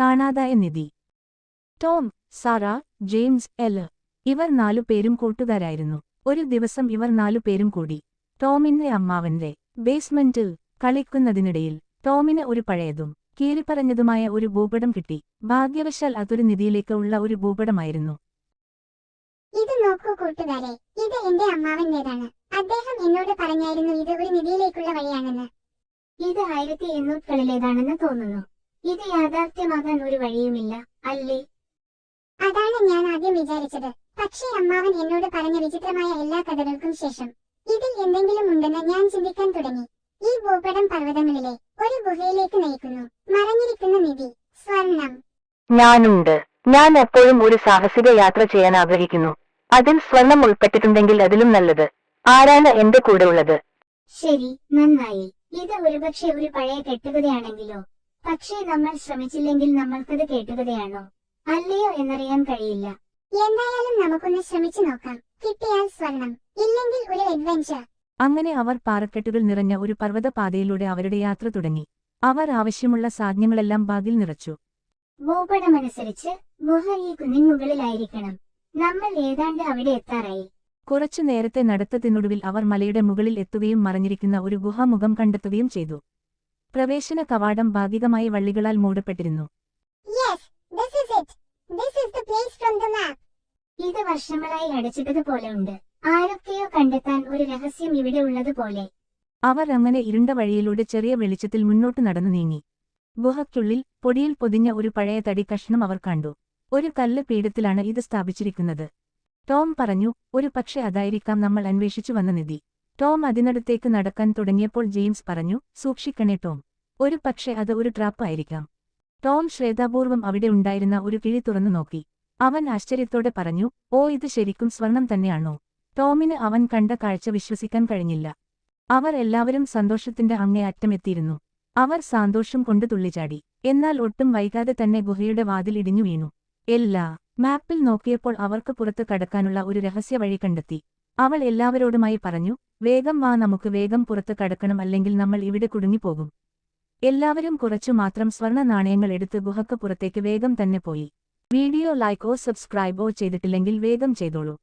കാണാതായ Nidhi. Tom Sara James L. ഇവർ നാലു പേരും കൂട്ടുകാരായിരുന്നു. ഒരു ദിവസം ഇവർ നാലു പേരും കൂടി. ടോമിന്റെ അമ്മാവന്റെ ബേസ്മെന്റിൽ കളിക്കുന്നതിനിടയിൽ ടോമിന് ഒരു പഴയതും കീറിപ്പറഞ്ഞതുമായ ഒരു ഭൂപടം കിട്ടി. ഭാഗ്യവശാൽ അതൊരു നിധിയിലേക്ക് ഉള്ള ഒരു ഭൂപടമായിരുന്നു. ഇത് നോക്കൂ കൂട്ടുകാരെ ഇത് എന്റെ അമ്മാവന്റേതാണ്. അദ്ദേഹം എന്നോട് പറഞ്ഞായിരുന്നു ഇത് ഒരു നിധിയിലേക്കുള്ള വഴിയാണെന്ന്. ഇത് ആയിരത്തി എണ്ണൂറ്റുകളിലേതാണെന്ന് തോന്നുന്നു. ഇത് യാഥാർത്ഥ്യമാകാൻ ഒരു വഴിയുമില്ല അല്ലേ? അതാണ് ഞാൻ ആദ്യം വിചാരിച്ചത്. പക്ഷേ അമ്മാവൻ എന്നോട് പറഞ്ഞ വിചിത്രമായ എല്ലാ കഥകൾക്കും ശേഷം ഇതിൽ എന്തെങ്കിലും ഉണ്ടെന്ന് ഞാൻ ചിന്തിക്കാൻ തുടങ്ങി. ഈ ഭൂപടം പർവതങ്ങളിലെ ഒരു ഗുഹയിലേക്ക് നയിക്കുന്നു. മറഞ്ഞിരിക്കുന്ന നിധി സ്വർണം. ഞാനുണ്ട്. ഞാൻ എപ്പോഴും ഒരു സാഹസിക യാത്ര ചെയ്യാൻ ആഗ്രഹിക്കുന്നു. അതിൽ സ്വർണം ഉൾപ്പെട്ടിട്ടുണ്ടെങ്കിൽ അതിലും നല്ലത്. ആരാണ് എന്റെ കൂടെ ഉള്ളത് ശരി നന്നായി. ഇത് ഒരുപക്ഷെ ഒരു പഴയ കെട്ടുകഥയാണെങ്കിലോ? പക്ഷേ നമ്മൾ ശ്രമിച്ചില്ലെങ്കിൽ നമ്മൾക്കത് കേട്ടുകഥയാണോ? അല്ലയോ എന്നറിയാൻ കഴിയില്ല. എന്തായാലും നമുക്കൊന്ന് ശ്രമിച്ചു നോക്കാം. കിട്ടിയാൽ സ്വർണം ഇല്ലെങ്കിൽ ഒരു അഡ്വഞ്ചർ അങ്ങനെ അവർ പാറക്കെട്ടുകൾ നിറഞ്ഞ ഒരു പർവതപാതയിലൂടെ അവരുടെ യാത്ര തുടങ്ങി. അവർ ആവശ്യമുള്ള സാധ്യങ്ങളെല്ലാം ബാഗിൽ നിറച്ചു. ഭൂപടമനുസരിച്ച് ഗുഹ ഈ കുന്നിൻ മുകളിലായിരിക്കണം നമ്മൾ ഏതാണ്ട് അവിടെ എത്താറായി. കുറച്ചു നേരത്തെ നടത്തത്തിനൊടുവിൽ അവർ മലയുടെ മുകളിൽ എത്തുകയും മറഞ്ഞിരിക്കുന്ന ഒരു ഗുഹാമുഖം കണ്ടെത്തുകയും ചെയ്തു. പ്രവേശന കവാടം ഭാഗികമായി വള്ളികളാൽ മൂടപ്പെട്ടിരുന്നു. ഇത് വർഷങ്ങളായി അടച്ചിട്ടതുപോലെ ഉണ്ട്. ആരൊക്കെയോ കണ്ടെത്താൻ ഒരു രഹസ്യം ഇവിടെ ഉള്ളതുപോലെ. അവർ അങ്ങനെ ഇരുണ്ട വഴിയിലൂടെ ചെറിയ വെളിച്ചത്തിൽ മുന്നോട്ട് നടന്നു നീങ്ങി. ഗുഹയ്ക്കുള്ളിൽ പൊടിയിൽ പൊതിഞ്ഞ ഒരു പഴയ തടി കഷ്ണം അവർ കണ്ടു. ഒരു കല്ല് പീഠത്തിലാണ് ഇത് സ്ഥാപിച്ചിരിക്കുന്നത്. ടോം പറഞ്ഞു ഒരു പക്ഷെ അതായിരിക്കാം നമ്മൾ അന്വേഷിച്ചു വന്ന നിധി. ടോം അതിനടുത്തേക്ക് നടക്കാൻ തുടങ്ങിയപ്പോൾ ജെയിംസ് പറഞ്ഞു സൂക്ഷിക്കണേ ടോം. ഒരു പക്ഷേ അത് ഒരു ട്രാപ്പ് ആയിരിക്കാം. ടോം ശ്രേതാപൂർവം അവിടെ ഉണ്ടായിരുന്ന ഒരു കിഴി തുറന്നു നോക്കി. അവൻ ആശ്ചര്യത്തോടെ പറഞ്ഞു ഓ ഇത് ശരിക്കും സ്വർണം തന്നെയാണോ? ടോമിന് അവൻ കണ്ട കാഴ്ച വിശ്വസിക്കാൻ കഴിഞ്ഞില്ല. അവർ എല്ലാവരും സന്തോഷത്തിന്റെ അങ്ങേ അറ്റമെത്തിയിരുന്നു അവർ സന്തോഷം കൊണ്ട് തുള്ളിച്ചാടി. എന്നാൽ ഒട്ടും വൈകാതെ തന്നെ ഗുഹയുടെ വാതിൽ ഇടിഞ്ഞു വീണു. എല്ലാ മാപ്പിൽ നോക്കിയപ്പോൾ അവർക്ക് പുറത്ത് കടക്കാനുള്ള ഒരു രഹസ്യ വഴി കണ്ടെത്തി. അവൾ എല്ലാവരോടുമായി പറഞ്ഞു വേഗം വാ നമുക്ക് വേഗം പുറത്ത് കടക്കണം അല്ലെങ്കിൽ നമ്മൾ ഇവിടെ കുടുങ്ങിപ്പോകും. എല്ലാവരും കുറച്ചു മാത്രം സ്വർണ നാണയങ്ങൾ എടുത്ത് ഗുഹക്ക് പുറത്തേക്ക് വേഗം തന്നെ പോയി. വീഡിയോ ലൈക്കോ സബ്സ്ക്രൈബോ ചെയ്തിട്ടില്ലെങ്കിൽ വേഗം ചെയ്തോളൂ.